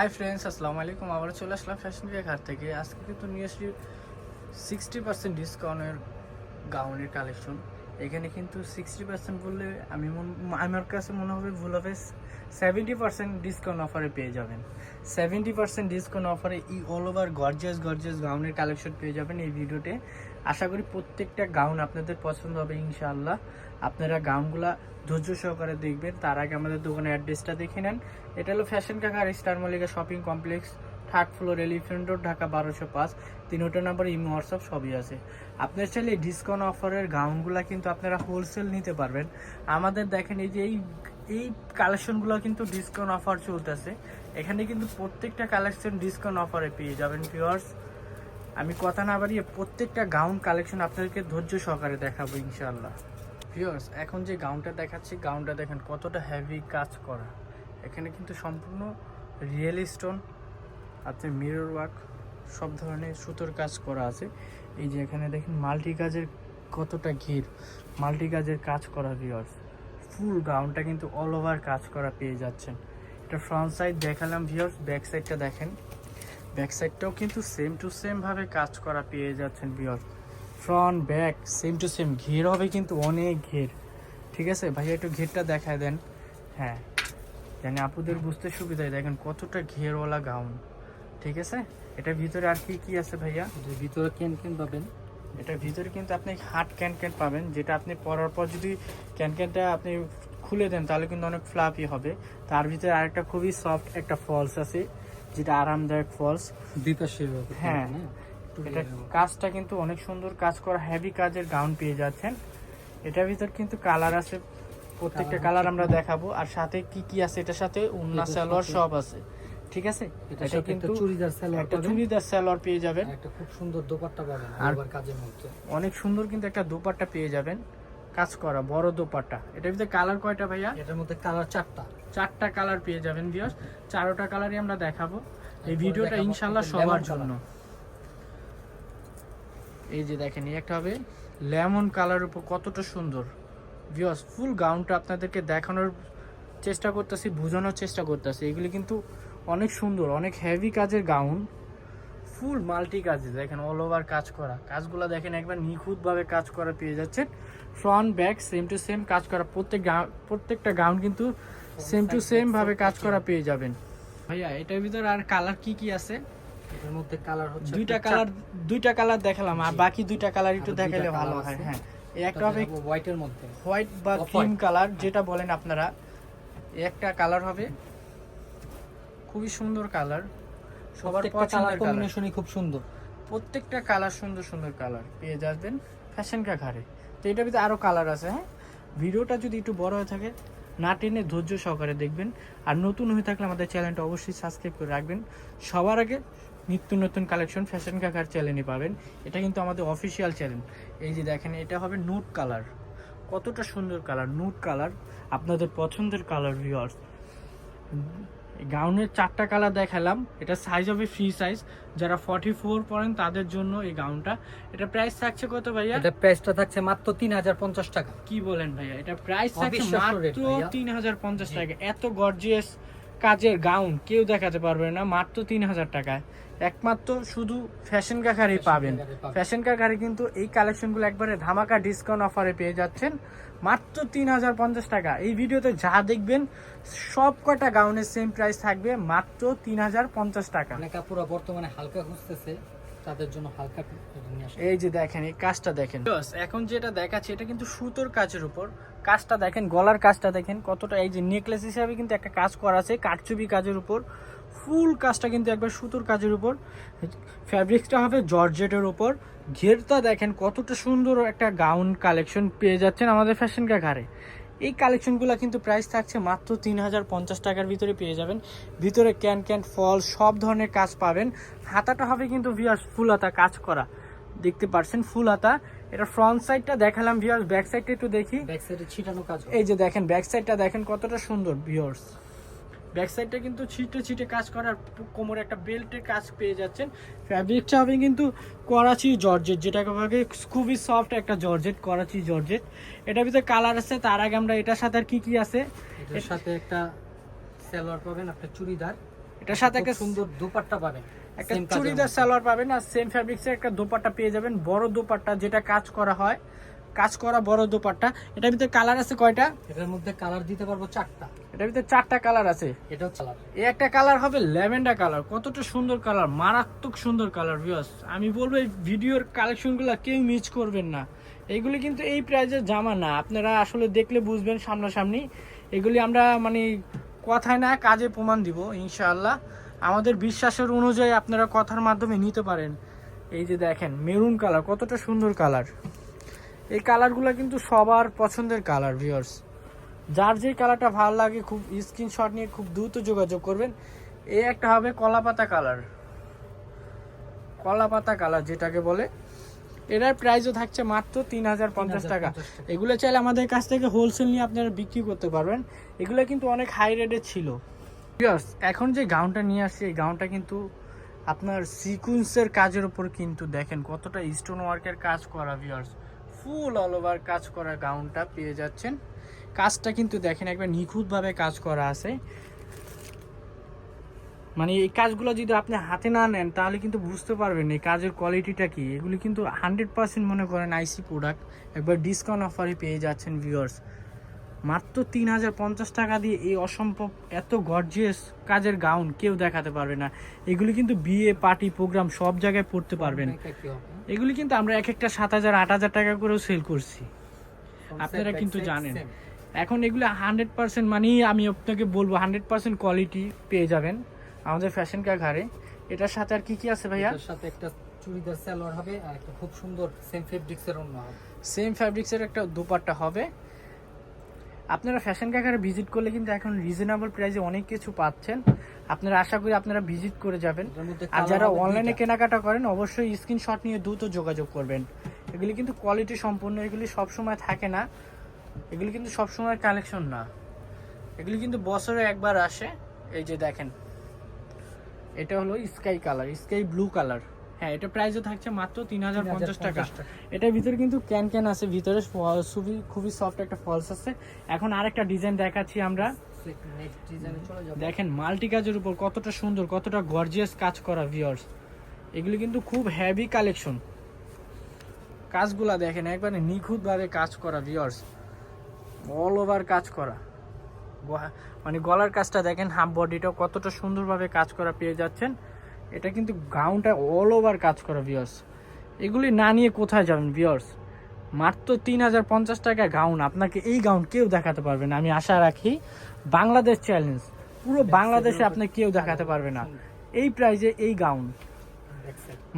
Hi friends আসসালামু আলাইকুম আবার চলে আসলাম ফ্যাশন ঘাট থেকে। আজকে কিন্তু নিয়ে আসছি সিক্সটি পার্সেন্ট ডিসকাউন্টের গাউনের কালেকশন এখানে কিন্তু সিক্সটি পার্সেন্ট বললে আমি আমার কাছে মনে হবে ভুল হবে সেভেন্টি পার্সেন্ট ডিসকাউন্ট অফারে পেয়ে যাবেন। সেভেন্টি পার্সেন্ট ডিসকাউন্ট অফারে ই অল ওভার গর্জিয়াস গর্জিয়াস গাউনের কালেকশন পেয়ে যাবেন এই ভিডিওতে আশা করি প্রত্যেকটা গাউন আপনাদের পছন্দ হবে ইনশাআল্লাহ। আপনারা গাউনগুলা ধৈর্য সহকারে দেখবেন। তার আগে আমাদের দোকানের অ্যাড্রেসটা দেখে নেন। এটা হলো ফ্যাশন কাকার star Mallika shopping complex third floor elephant road Dhaka বারোশো পাঁচ। তিনোটা নাম্বার ইমো হোয়াটসঅ্যাপ সবই আছে। আপনার চাইলে ডিসকাউন্ট অফারের গাউনগুলো কিন্তু আপনারা হোলসেল নিতে পারবেন। আমাদের দেখেন এই যে এই এই কালেকশনগুলো কিন্তু ডিসকাউন্ট অফার চলতেছে। এখানে কিন্তু প্রত্যেকটা কালেকশন ডিসকাউন্ট অফারে পেয়ে যাবেন ভিউয়ার্স আমি কথা না বাড়িয়ে প্রত্যেকটা গাউন কালেকশন আপনাদেরকে ধৈর্য সহকারে দেখাবো ইনশাল্লাহ ভিউয়ার্স এখন যে গাউনটা দেখাচ্ছি গাউনটা দেখেন কতটা হেভি কাজ করা। এখানে কিন্তু সম্পূর্ণ রিয়েল স্টোন আছে মিরর ওয়ার্ক সব ধরনের সুতোর কাজ করা আছে। এই যে এখানে দেখেন মাল্টি কাজের কতটা ঘির মাল্টি কাজের কাজ করা ভিউয়ার্স ফুল গাউনটা কিন্তু অল ওভার কাজ করা পেয়ে যাচ্ছেন। এটা ফ্রন্ট সাইড দেখালাম ভিউয়ার্স ব্যাক সাইডটা দেখেন। ব্যাক সাইডটাও কিন্তু সেম টু সেম ভাবে কাজ করা পেয়ে যাচ্ছেন viewers front back same to same ঘের হবে কিন্তু অনেক ঘের। ঠিক আছে? ভাইয়া একটু ঘেরটা দেখায় দেন। হ্যাঁ। জানি আপুদের বুঝতে সুবিধা দেখেন কতটা ঘেরওয়ালা গাউন ঠিক আছে? এটার ভিতরে আর কি কি আছে ভাইয়া? যে ভিতরে কেন কেন পাবেন? এটার ভিতরে কিন্তু আপনি হাট ক্যান ক্যান পাবেন। যেটা আপনি পরার পর যদি ক্যান ক্যানটা আপনি খুলে দেন তাহলে কিন্তু অনেক ফ্লাফি হবে। তার ভিতরে আরেকটা খুবই সফট একটা ফলস আছে। যেটা আরামদায়ক ফলস হ্যাঁ। এটা কাজটা কিন্তু অনেক সুন্দর কাজ করা হেভি কাজের গাউন পেয়ে যাচ্ছেন। এটার ভিতর কিন্তু কালার আছে। প্রত্যেকটা কালার আমরা দেখাবো। আর সাথে কি কি আছে? এটার সাথে উন্না সালোয়ার সব আছে। ঠিক আছে? এটা কিন্তু কিন্তু চুড়িদার সালোয়ার একটা চুড়িদার সালোয়ার পেয়ে যাবেন। একটা খুব সুন্দর দোপাট্টা পাবেন আর- কাজের মধ্যে। অনেক সুন্দর কিন্তু একটা দোপাট্টা পেয়ে যাবেন। কাজ করা বড় দোপাট্টা। এটার ভিতরে কালার কয়টা ভাইয়া? এটার মধ্যে কালার চারটা। চারটা কালার পেয়ে যাবেন বিয়স চারোটা কালারই আমরা দেখাবো। এই ভিডিওটা ইনশাল্লাহ সবার জন্য। এই যে দেখেন এই একটা হবে লেমন কালার উপর কতটা সুন্দর। বিয়স ফুল গাউনটা আপনাদেরকে দেখানোর চেষ্টা করতেছি বোঝানোর চেষ্টা করতেছি। এগুলি কিন্তু অনেক সুন্দর অনেক হেভি কাজের গাউন ফুল মাল্টি কাজে দেখেন অল ওভার কাজ করা। কাজগুলো দেখেন একবার নিখুঁতভাবে কাজ করা পেয়ে যাচ্ছেন। Front back same to same কাজ করা। প্রত্যেক প্রত্যেকটা গাউন কিন্তু সেম টু সেম ভাবে কাজ করা পেয়ে যাবেন। ভাইয়া এটার ভিতর আর কালার কি কি আছে? এটার মধ্যে কালার হচ্ছে দুইটা কালার দুইটা কালার দেখালাম আর বাকি দুইটা কালার একটু দেখালে ভালো হয় হ্যাঁ। এই একটা হবে হোয়াইটের মধ্যে। হোয়াইট বা ক্রিম কালার যেটা বলেন আপনারা। একটা কালার হবে খুবই সুন্দর কালার সবার পছন্দের কম্বিনেশনই খুব সুন্দর। প্রত্যেকটা কালার সুন্দর সুন্দর কালার পেয়ে যাবেন ফ্যাশন কা ঘাড়ে। তো এটার ভিতরে আরও কালার আছে হ্যাঁ? ভিডিওটা যদি একটু বড় হয়ে থাকে, না টেনে ধৈর্য সহকারে দেখবেন। আর নতুন হয়ে থাকলে আমাদের চ্যানেলটা অবশ্যই সাবস্ক্রাইব করে রাখবেন। সবার আগে নিত্য নতুন কালেকশন ফ্যাশন কাকার চ্যানেলে পাবেন। এটা কিন্তু আমাদের অফিসিয়াল চ্যানেল এই যে দেখেন, এটা হবে নুট কালার কতটা সুন্দর কালার নুট কালার আপনাদের পছন্দের কালার ভিউয়ার্স গাউনের চারটা কালার দেখালাম। এটা সাইজ হবে ফ্রি সাইজ যারা ফর্টি ফোর পড়েন তাদের জন্য এই গাউনটা। এটা প্রাইস থাকছে কত ভাইয়া? এটা প্রাইসটা থাকছে মাত্র তিন হাজার পঞ্চাশ টাকা। কি বলেন ভাইয়া? এটা প্রাইস থাকছে মাত্র তিন হাজার পঞ্চাশ টাকা। এত গর্জিয়াস কাজের গাউন কেউ দেখাতে পারবে না মাত্র তিন হাজার টাকায়। একমাত্র শুধু ফ্যাশন কাকারই পাবেন। কাকারে পাবেন। ফ্যাশন কাকারে কিন্তু এই কালেকশনগুলো একবারে ধামাকা ডিসকাউন্ট অফারে পেয়ে যাচ্ছেন। মাত্র তিন হাজার পঞ্চাশ টাকা। এই ভিডিওতে যা দেখবেন সব কটা গাউনের সেম প্রাইস থাকবে মাত্র তিন হাজার পঞ্চাশ টাকা। অনেক আপুরা বর্তমানে হালকা খুঁজতেছে। তাদের জন্য হালকা এই যে দেখেন, এই কাজটা দেখেন। এখন যেটা দেখাচ্ছে, এটা কিন্তু সুতোর কাজের উপর। কাজটা দেখেন, গলার কাজটা দেখেন, কতটা এই যে নেকলেস হিসাবে কিন্তু একটা কাজ করা আছে কারচুপি কাজের উপর। ফুল কাজটা কিন্তু একবার সুতোর কাজের উপর। ফ্যাব্রিক্সটা হবে জর্জেটের উপর। ঘেরটা দেখেন, কতটা সুন্দর একটা গাউন কালেকশন পেয়ে যাচ্ছেন আমাদের ফ্যাশন ঘাড়ে। এই কালেকশনগুলো কিন্তু প্রাইস থাকছে মাত্র তিন হাজার পঞ্চাশ টাকার ভিতরে পেয়ে যাবেন। ভিতরে ক্যান ক্যান ফল সব ধরনের কাজ পাবেন। হাতাটা হবে কিন্তু ভিয়ার্স ফুল হাতা কাজ করা। দেখতে পারছেন ফুল হাতা। এটা ফ্রন্ট সাইডটা দেখালাম ভিউয়ার্স ব্যাক সাইডটা একটু দেখি। ব্যাক সাইডে ছিটানো কাজ এই যে দেখেন ব্যাক সাইডটা দেখেন কতটা সুন্দর ভিউয়ার্স ব্যাক সাইডটা কিন্তু ছিটে ছিটে কাজ করার কোমরে একটা বেল্টের কাজ পেয়ে যাচ্ছেন। ফ্যাব্রিকটা হবে কিন্তু করাচি জর্জেট যেটাকে বলে খুবই সফট একটা জর্জেট করাচি জর্জেট। এটার ভিতরে কালার আছে তার আগে আমরা এটার সাথে আর কি কি আছে? এর সাথে একটা সালোয়ার পাবেন একটা চুড়িদার। এটা এটার সাথে একটা সুন্দর দুপাট্টা পাবেন একটা চুড়িদার। সালোয়ার পাবেন আর সেম ফ্যাব্রিক্সের একটা দোপাট্টা পেয়ে যাবেন বড় দোপাট্টা যেটা কাজ করা হয়। কাজ করা বড় দোপাট্টা। এটার ভিতরে কালার আছে কয়টা? এটার মধ্যে কালার দিতে পারব চারটা। এটার ভিতরে চারটা কালার আছে। এটা হচ্ছে কালার এই একটা কালার হবে ল্যাভেন্ডার কালার কতটা সুন্দর কালার মারাত্মক সুন্দর কালার ভিউয়ার্স আমি বলব এই ভিডিওর কালেকশনগুলো কেউ মিস করবেন না। এইগুলি কিন্তু এই প্রাইজের জামা না। আপনারা আসলে দেখলে বুঝবেন সামনাসামনি। এগুলি আমরা মানে কথায় না কাজে প্রমাণ দিব ইনশাআল্লাহ। আমাদের বিশ্বাসের অনুযায়ী আপনারা কথার মাধ্যমে নিতে পারেন। এই যে দেখেন মেরুন কালার কতটা সুন্দর কালার এই কালারগুলো কিন্তু সবার পছন্দের কালার ভিউয়ার্স যার যে কালারটা ভালো লাগে খুব স্ক্রিনশট নিয়ে খুব দ্রুত যোগাযোগ করবেন। এই একটা হবে কলাপাতা কালার। কলাপাতা কালার যেটাকে বলে। এটার প্রাইসও থাকছে মাত্র তিন হাজার পঞ্চাশ টাকা। এগুলো চাইলে আমাদের কাছ থেকে হোলসেল নিয়ে আপনারা বিক্রি করতে পারবেন। এগুলো কিন্তু অনেক হাই রেটের ছিল। এখন যে গাউনটা নিয়ে আসছে এই গাউনটা কিন্তু আপনার সিকুয়েন্সের কাজের উপর কিন্তু দেখেন কতটা স্টোন ওয়ার্কের কাজ করা ভিউয়ার্স ফুল অল ওভার কাজ করার গাউনটা পেয়ে যাচ্ছেন। কাজটা কিন্তু দেখেন একবার নিখুঁতভাবে কাজ করা আছে। মানে এই কাজগুলো যদি আপনি হাতে না নেন, তাহলে কিন্তু বুঝতে পারবেন এই কাজের কোয়ালিটিটা কি। এগুলি কিন্তু হান্ড্রেড পার্সেন্ট মনে করেন আইসি প্রোডাক্ট একবার ডিসকাউন্ট অফারে পেয়ে যাচ্ছেন ভিউয়ার্স মাত্র তিন হাজার পঞ্চাশ টাকা দিয়ে এই অসম্ভব এত গর্জিয়াস কাজের গাউন কেউ দেখাতে পারবে না। এগুলি কিন্তু বিয়ে পার্টি প্রোগ্রাম সব জায়গায় পড়তে পারবেন। এগুলি কিন্তু আমরা এক একটা সাত হাজার আট হাজার টাকা করেও সেল করছি। আপনারা কিন্তু জানেন। এখন এগুলো হান্ড্রেড পার্সেন্ট মানেই আমি আপনাকে বলব হান্ড্রেড পার্সেন্ট কোয়ালিটি পেয়ে যাবেন আমাদের ফ্যাশন কা ঘাড়ে। এটার সাথে আর কি কি আছে ভাইয়া? সাথে একটা চুড়িদার সালোয়ার হবে আর একটা খুব সুন্দর সেম ফেব্রিক্সের অন্য হবে। সেম ফেব্রিক্সের একটা দুপাট্টা হবে। আপনারা ফ্যাশন কাকারে ভিজিট করলে কিন্তু এখন রিজনেবল প্রাইসে অনেক কিছু পাচ্ছেন। আপনারা আশা করি আপনারা ভিজিট করে যাবেন। আর যারা অনলাইনে কেনাকাটা করেন অবশ্যই স্ক্রিনশট নিয়ে দ্রুত যোগাযোগ করবেন। এগুলি কিন্তু কোয়ালিটি সম্পূর্ণ এগুলি সবসময় থাকে না। এগুলি কিন্তু সবসময় কালেকশন না। এগুলি কিন্তু বছরে একবার আসে। এই যে দেখেন এটা হলো sky colour sky blue colour হ্যাঁ এটা প্রাইসও থাকছে মাত্র তিন হাজার পঞ্চাশ টাকা। 3050 এটার ভিতরে কিন্তু ক্যান ক্যান আছে ভিতরে খুবই খুবই সফট একটা ফলস আছে। এখন আরেকটা ডিজাইন দেখাচ্ছি আমরা। দেখেন মাল্টি কাজের উপর কতটা সুন্দর কতটা গর্জিয়াস কাজ করা ভিউয়ার্স এগুলি কিন্তু খুব হেভি কালেকশন কাজগুলা দেখেন একবারে নিখুঁতভাবে কাজ করা ভিউয়ার্স অল ওভার কাজ করা। মানে গলার কাজটা দেখেন হাফ বডিটাও কতটা সুন্দরভাবে কাজ করা পেয়ে যাচ্ছেন। এটা কিন্তু গাউনটা অল ওভার কাজ করা ভিউয়ার্স এগুলি না নিয়ে কোথায় যাবেন ভিউয়ার্স মাত্র তিন হাজার পঞ্চাশ টাকা গাউন আপনাকে এই গাউন কেউ দেখাতে পারবে না। আমি আশা রাখি বাংলাদেশ চ্যালেঞ্জ পুরো বাংলাদেশে আপনি কেউ দেখাতে পারবে না। এই প্রাইজে এই গাউন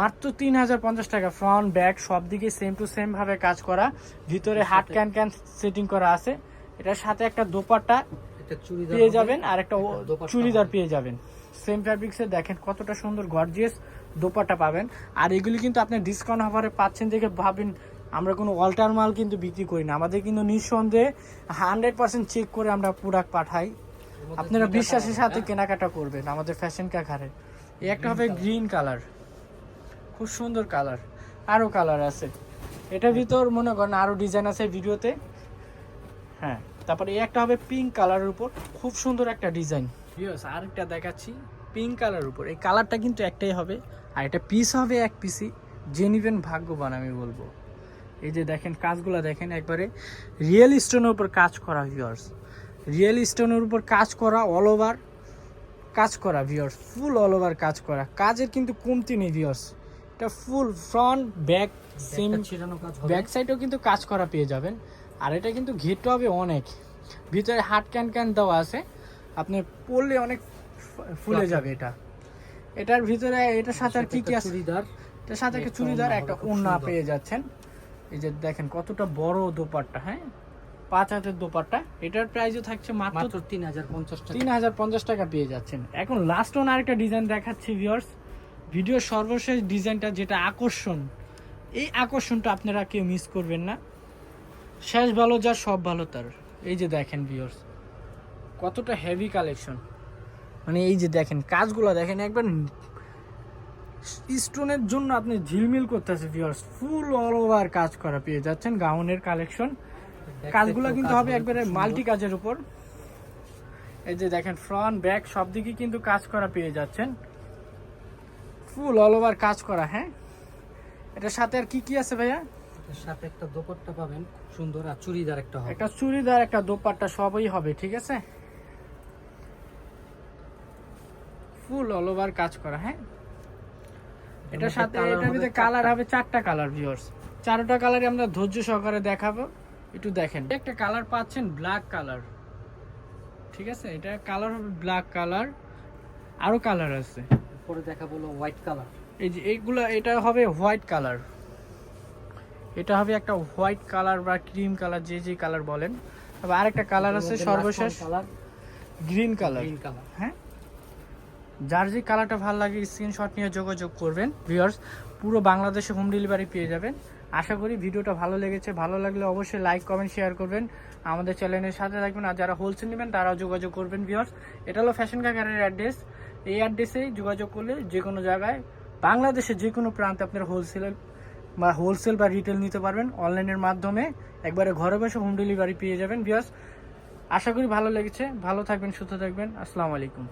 মাত্র তিন হাজার পঞ্চাশ টাকা। ফ্রন্ট ব্যাক সব দিকে সেম টু সেম ভাবে কাজ করা। ভিতরে হাট ক্যান ক্যান সেটিং করা আছে। এটার সাথে একটা দোপাট্টা পেয়ে যাবেন আর একটা চুড়িদার পেয়ে যাবেন। সেম ফ্যাব্রিক্সে দেখেন কতটা সুন্দর গর্জিয়াস দোপাটা পাবেন। আর এগুলি কিন্তু আপনি ডিসকাউন্ট অফারে পাচ্ছেন দেখে ভাবেন আমরা কোনো অল্টার মাল কিন্তু বিক্রি করি না। আমাদের কিন্তু নিঃসন্দেহে হান্ড্রেড পার্সেন্ট চেক করে আমরা প্রোডাক্ট পাঠাই। আপনারা বিশ্বাসের সাথে কেনাকাটা করবেন আমাদের ফ্যাশন কাকারে এই একটা হবে গ্রিন কালার খুব সুন্দর কালার আরও কালার আছে। এটার ভিতর মনে করেন আরও ডিজাইন আছে ভিডিওতে। হ্যাঁ তারপরে এই একটা হবে পিঙ্ক কালারের উপর। খুব সুন্দর একটা ডিজাইন ভিউস আরেকটা দেখাচ্ছি পিঙ্ক কালার উপর। এই কালারটা কিন্তু একটাই হবে আর এটা পিস হবে এক পিসি যে নিবেন ভাগ্যবান আমি বলব। এই যে দেখেন কাজগুলো দেখেন একবারে রিয়েল স্টোনের উপর কাজ করা ভিউয়ার্স রিয়েল স্টোনের উপর কাজ করা অল ওভার কাজ করা ভিউয়ার্স ফুল অল ওভার কাজ করা। কাজের কিন্তু কমতি নেই ভিউয়ার্স এটা full front back same back সাইডেও কিন্তু কাজ করা পেয়ে যাবেন। আর এটা কিন্তু ঘেরটা হবে অনেক। ভিতরে হাট ক্যান ক্যান দেওয়া আছে। আপনি পরলে অনেক ফুলে যাবে এটা। এটার ভিতরে এটার সাথে আর কি কি আছে? চুড়িদার। এটার সাথে একটা চুড়িদার একটা ওড়না পেয়ে যাচ্ছেন। এই যে দেখেন কতটা বড় দোপাট্টা হ্যাঁ? পাঁচ হাতের দোপাট্টা। এটার প্রাইসও থাকছে মাত্র তিন হাজার পঞ্চাশ টাকা। তিন হাজার পঞ্চাশ টাকা পেয়ে যাচ্ছেন। এখন লাস্ট ওন আরেকটা ডিজাইন দেখাচ্ছি ভিউয়ার্স ভিডিওর সর্বশেষ ডিজাইনটা যেটা আকর্ষণ এই আকর্ষণটা আপনারা কেউ মিস করবেন না। শেষ ভালো যার সব ভালো তার। এই যে দেখেন ভিউয়ার্স কতটা হেভি কালেকশন মানে এই যে দেখেন কাজগুলো দেখেন একবার স্টোনের জন্য আপনি ঝিলমিল করতেছে ভিউয়ার্স ফুল অল ওভার কাজ করা পেয়ে যাচ্ছেন গাউনের কালেকশন কাজগুলো কিন্তু হবে একবারে মাল্টি কাজের উপর। এই যে দেখেন ফ্রন্ট ব্যাক সব দিকে কিন্তু কাজ করা পেয়ে যাচ্ছেন। ফুল অল ওভার কাজ করা হ্যাঁ? এটার সাথে আর কি কি আছে ভাইয়া? সাথে একটা দোপাট্টা পাবেন খুব সুন্দর আর চুড়িদার একটা হবে। একটা চুড়িদার একটা দোপাট্টা সবই হবে ঠিক আছে? ফুল অল ওভার কাজ করা হ্যাঁ? এটার সাথে এটার ভিতরে কালার হবে চারটা কালার ভিউয়ার্স চারটা কালারই আমরা ধৈর্য সহকারে দেখাবো। একটু দেখেন। একটা কালার পাচ্ছেন ব্ল্যাক কালার ঠিক আছে? এটা কালার হবে ব্ল্যাক কালার আরও কালার আছে। পরে দেখা বলো হোয়াইট কালার এই যে এইগুলো এটা হবে হোয়াইট কালার এটা হবে একটা হোয়াইট কালার বা ক্রিম কালার যে যে কালার বলেন। তবে আরেকটা কালার আছে সর্বশেষ। Colour green colour green colour হ্যাঁ? যার যে কালারটা ভালো লাগে স্ক্রিনশট নিয়ে যোগাযোগ করবেন। ভিউয়ার্স পুরো বাংলাদেশে হোম ডেলিভারি পেয়ে যাবেন। আশা করি ভিডিওটা ভালো লেগেছে। ভালো লাগলে অবশ্যই লাইক কমেন্ট শেয়ার করবেন। আমাদের চ্যানেলের সাথে থাকবেন আর যারা হোলসেল নেবেন, তারাও যোগাযোগ করবেন ভিউয়ার্স এটা হলো ফ্যাশন কাকারের অ্যাড্রেস এই অ্যাড্রেসেই যোগাযোগ করলে যে কোনো জায়গায়, বাংলাদেশের যে কোনো প্রান্তে আপনার হোলসেল বা হোলসেল বা রিটেল নিতে পারবেন। অনলাইনের মাধ্যমে একবারে ঘরে বসে হোম ডেলিভারি পেয়ে যাবেন ভিউয়ার্স আশা করি ভালো লেগেছে। ভালো থাকবেন, সুস্থ থাকবেন। আসসালামু আলাইকুম।